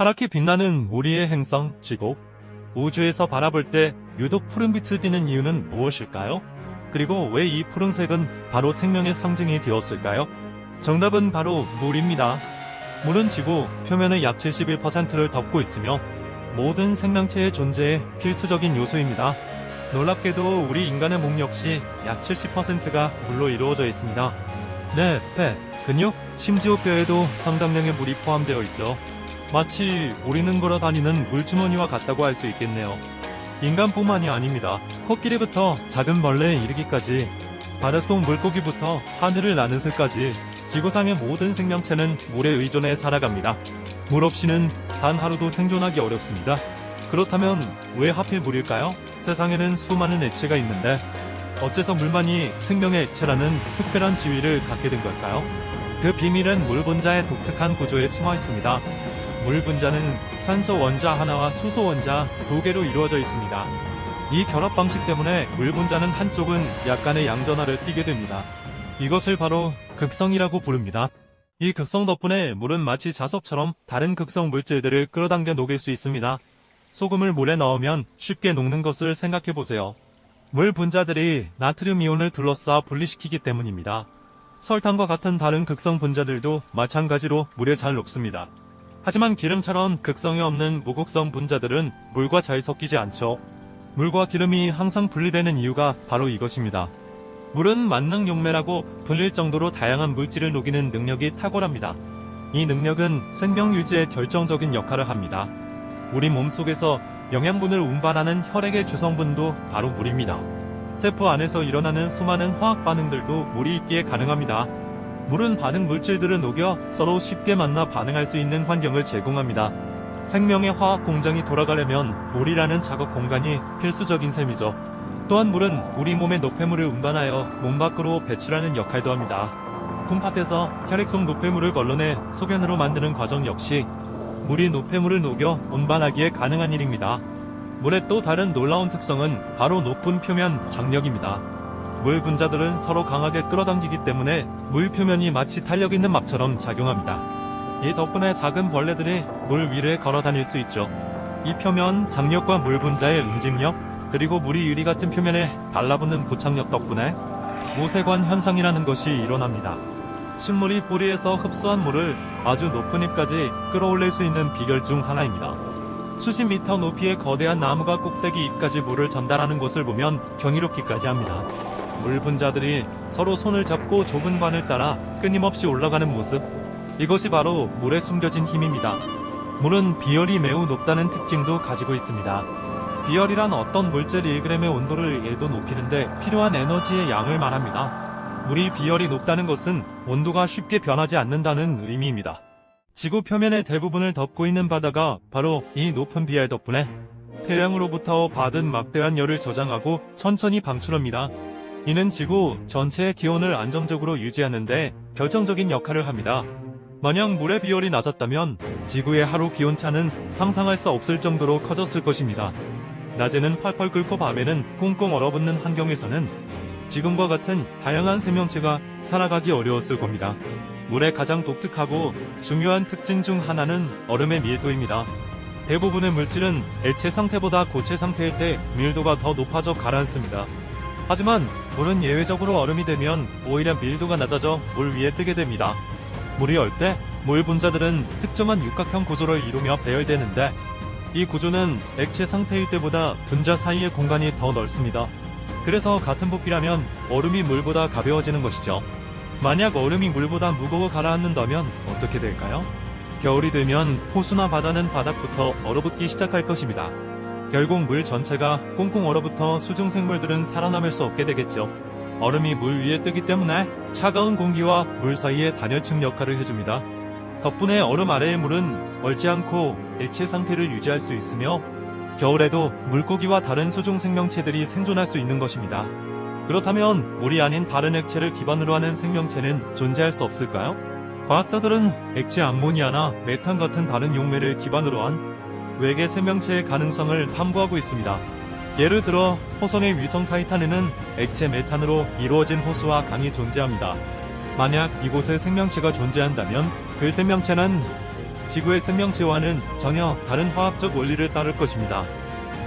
파랗게 빛나는 우리의 행성 지구. 우주에서 바라볼 때 유독 푸른빛을 띠는 이유는 무엇일까요? 그리고 왜 이 푸른색은 바로 생명의 상징이 되었을까요? 정답은 바로 물입니다. 물은 지구 표면의 약 71%를 덮고 있으며 모든 생명체의 존재에 필수적인 요소입니다. 놀랍게도 우리 인간의 몸 역시 약 70%가 물로 이루어져 있습니다. 네, 폐, 근육, 심지어 뼈에도 상당량의 물이 포함되어 있죠. 마치 우리는 걸어 다니는 물주머니와 같다고 할 수 있겠네요. 인간뿐만이 아닙니다. 코끼리부터 작은 벌레에 이르기까지 바닷속 물고기부터 하늘을 나는 새까지 지구상의 모든 생명체는 물에 의존해 살아갑니다. 물 없이는 단 하루도 생존하기 어렵습니다. 그렇다면 왜 하필 물일까요? 세상에는 수많은 액체가 있는데 어째서 물만이 생명의 액체라는 특별한 지위를 갖게 된 걸까요? 그 비밀은 물 분자의 독특한 구조에 숨어 있습니다. 물 분자는 산소 원자 하나와 수소 원자 두 개로 이루어져 있습니다. 이 결합 방식 때문에 물 분자는 한쪽은 약간의 양전하를 띠게 됩니다. 이것을 바로 극성이라고 부릅니다. 이 극성 덕분에 물은 마치 자석처럼 다른 극성 물질들을 끌어당겨 녹일 수 있습니다. 소금을 물에 넣으면 쉽게 녹는 것을 생각해 보세요. 물 분자들이 나트륨 이온을 둘러싸 분리시키기 때문입니다. 설탕과 같은 다른 극성 분자들도 마찬가지로 물에 잘 녹습니다. 하지만 기름처럼 극성이 없는 무극성 분자들은 물과 잘 섞이지 않죠. 물과 기름이 항상 분리되는 이유가 바로 이것입니다. 물은 만능 용매라고 불릴 정도로 다양한 물질을 녹이는 능력이 탁월합니다. 이 능력은 생명 유지에 결정적인 역할을 합니다. 우리 몸속에서 영양분을 운반하는 혈액의 주성분도 바로 물입니다. 세포 안에서 일어나는 수많은 화학 반응들도 물이 있기에 가능합니다. 물은 반응 물질들을 녹여 서로 쉽게 만나 반응할 수 있는 환경을 제공합니다. 생명의 화학 공장이 돌아가려면 물이라는 작업 공간이 필수적인 셈이죠. 또한 물은 우리 몸의 노폐물을 운반하여 몸 밖으로 배출하는 역할도 합니다. 콩팥에서 혈액 속 노폐물을 걸러내 소변으로 만드는 과정 역시 물이 노폐물을 녹여 운반하기에 가능한 일입니다. 물의 또 다른 놀라운 특성은 바로 높은 표면 장력입니다. 물 분자들은 서로 강하게 끌어당기기 때문에 물 표면이 마치 탄력 있는 막처럼 작용합니다. 이 덕분에 작은 벌레들이 물 위를 걸어 다닐 수 있죠. 이 표면 장력과 물 분자의 응집력, 그리고 물이 유리 같은 표면에 달라붙는 부착력 덕분에 모세관 현상이라는 것이 일어납니다. 식물이 뿌리에서 흡수한 물을 아주 높은 잎까지 끌어올릴 수 있는 비결 중 하나입니다. 수십 미터 높이의 거대한 나무가 꼭대기 잎까지 물을 전달하는 것을 보면 경이롭기까지 합니다. 물 분자들이 서로 손을 잡고 좁은 관을 따라 끊임없이 올라가는 모습. 이것이 바로 물에 숨겨진 힘입니다. 물은 비열이 매우 높다는 특징도 가지고 있습니다. 비열이란 어떤 물질 1g의 온도를 1도 높이는데 필요한 에너지의 양을 말합니다. 물이 비열이 높다는 것은 온도가 쉽게 변하지 않는다는 의미입니다. 지구 표면의 대부분을 덮고 있는 바다가 바로 이 높은 비열 덕분에 태양으로부터 받은 막대한 열을 저장하고 천천히 방출합니다. 이는 지구 전체의 기온을 안정적으로 유지하는데 결정적인 역할을 합니다. 만약 물의 비열이 낮았다면 지구의 하루 기온차는 상상할 수 없을 정도로 커졌을 것입니다. 낮에는 펄펄 끓고 밤에는 꽁꽁 얼어붙는 환경에서는 지금과 같은 다양한 생명체가 살아가기 어려웠을 겁니다. 물의 가장 독특하고 중요한 특징 중 하나는 얼음의 밀도입니다. 대부분의 물질은 액체 상태보다 고체 상태일 때 밀도가 더 높아져 가라앉습니다. 하지만 물은 예외적으로 얼음이 되면 오히려 밀도가 낮아져 물 위에 뜨게 됩니다. 물이 얼 때 물 분자들은 특정한 육각형 구조를 이루며 배열되는데 이 구조는 액체 상태일 때보다 분자 사이의 공간이 더 넓습니다. 그래서 같은 부피라면 얼음이 물보다 가벼워지는 것이죠. 만약 얼음이 물보다 무거워 가라앉는다면 어떻게 될까요? 겨울이 되면 호수나 바다는 바닥부터 얼어붙기 시작할 것입니다. 결국 물 전체가 꽁꽁 얼어붙어 수중 생물들은 살아남을 수 없게 되겠죠. 얼음이 물 위에 뜨기 때문에 차가운 공기와 물 사이의 단열층 역할을 해줍니다. 덕분에 얼음 아래의 물은 얼지 않고 액체 상태를 유지할 수 있으며 겨울에도 물고기와 다른 수중 생명체들이 생존할 수 있는 것입니다. 그렇다면 물이 아닌 다른 액체를 기반으로 하는 생명체는 존재할 수 없을까요? 과학자들은 액체 암모니아나 메탄 같은 다른 용매를 기반으로 한 외계 생명체의 가능성을 탐구하고 있습니다. 예를 들어 호성의 위성 타이탄에는 액체 메탄으로 이루어진 호수와 강이 존재합니다. 만약 이곳에 생명체가 존재한다면 그 생명체는 지구의 생명체와는 전혀 다른 화학적 원리를 따를 것입니다.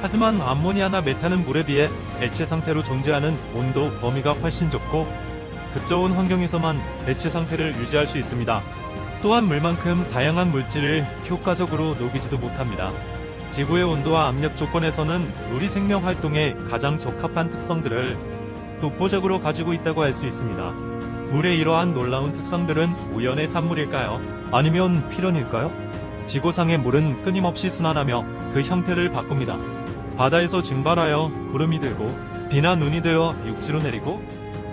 하지만 암모니아나 메탄은 물에 비해 액체 상태로 존재하는 온도 범위가 훨씬 좁고 극저온 환경에서만 액체 상태를 유지할 수 있습니다. 또한 물만큼 다양한 물질을 효과적으로 녹이지도 못합니다. 지구의 온도와 압력 조건에서는 우리 생명 활동에 가장 적합한 특성들을 독보적으로 가지고 있다고 할 수 있습니다. 물의 이러한 놀라운 특성들은 우연의 산물일까요? 아니면 필연일까요? 지구상의 물은 끊임없이 순환하며 그 형태를 바꿉니다. 바다에서 증발하여 구름이 되고 비나 눈이 되어 육지로 내리고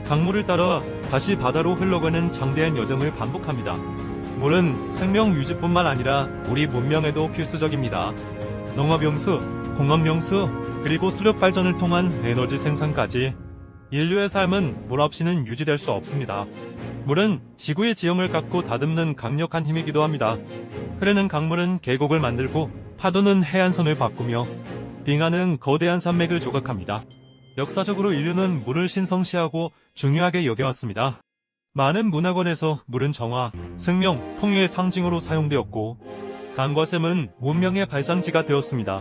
강물을 따라 다시 바다로 흘러가는 장대한 여정을 반복합니다. 물은 생명 유지뿐만 아니라 우리 문명에도 필수적입니다. 농업용수, 공업용수, 그리고 수력 발전을 통한 에너지 생산까지 인류의 삶은 물 없이는 유지될 수 없습니다. 물은 지구의 지형을 깎고 다듬는 강력한 힘이기도 합니다. 흐르는 강물은 계곡을 만들고 파도는 해안선을 바꾸며 빙하는 거대한 산맥을 조각합니다. 역사적으로 인류는 물을 신성시하고 중요하게 여겨왔습니다. 많은 문화권에서 물은 정화, 생명, 풍요의 상징으로 사용되었고 강과 샘은 문명의 발상지가 되었습니다.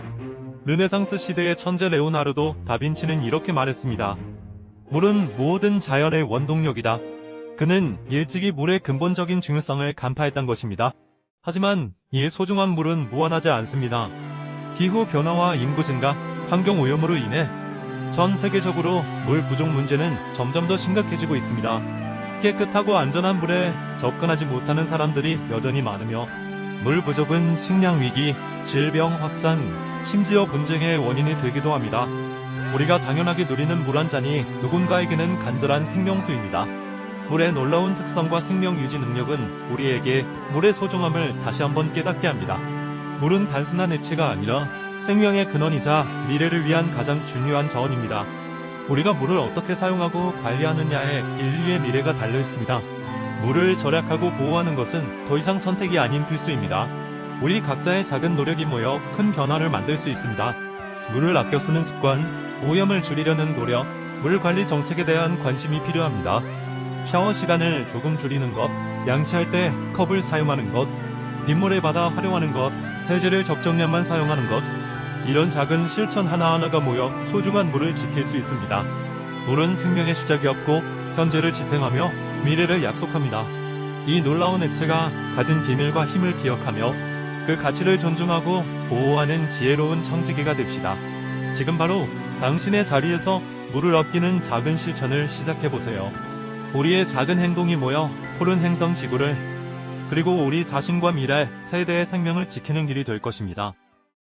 르네상스 시대의 천재 레오나르도 다빈치는 이렇게 말했습니다. 물은 모든 자연의 원동력이다. 그는 일찍이 물의 근본적인 중요성을 간파했던 것입니다. 하지만 이 소중한 물은 무한하지 않습니다. 기후 변화와 인구 증가, 환경 오염으로 인해 전 세계적으로 물 부족 문제는 점점 더 심각해지고 있습니다. 깨끗하고 안전한 물에 접근하지 못하는 사람들이 여전히 많으며 물 부족은 식량 위기, 질병 확산, 심지어 분쟁의 원인이 되기도 합니다. 우리가 당연하게 누리는 물 한 잔이 누군가에게는 간절한 생명수입니다. 물의 놀라운 특성과 생명 유지 능력은 우리에게 물의 소중함을 다시 한번 깨닫게 합니다. 물은 단순한 액체가 아니라 생명의 근원이자 미래를 위한 가장 중요한 자원입니다. 우리가 물을 어떻게 사용하고 관리하느냐에 인류의 미래가 달려 있습니다. 물을 절약하고 보호하는 것은 더 이상 선택이 아닌 필수입니다. 우리 각자의 작은 노력이 모여 큰 변화를 만들 수 있습니다. 물을 아껴 쓰는 습관, 오염을 줄이려는 노력, 물 관리 정책에 대한 관심이 필요합니다. 샤워 시간을 조금 줄이는 것, 양치할 때 컵을 사용하는 것, 빗물을 받아 활용하는 것, 세제를 적정량만 사용하는 것, 이런 작은 실천 하나하나가 모여 소중한 물을 지킬 수 있습니다. 물은 생명의 시작이었고 현재를 지탱하며 미래를 약속합니다. 이 놀라운 액체가 가진 비밀과 힘을 기억하며 그 가치를 존중하고 보호하는 지혜로운 청지기가 됩시다. 지금 바로 당신의 자리에서 물을 아끼는 작은 실천을 시작해보세요. 우리의 작은 행동이 모여 푸른 행성 지구를 그리고 우리 자신과 미래, 세대의 생명을 지키는 길이 될 것입니다.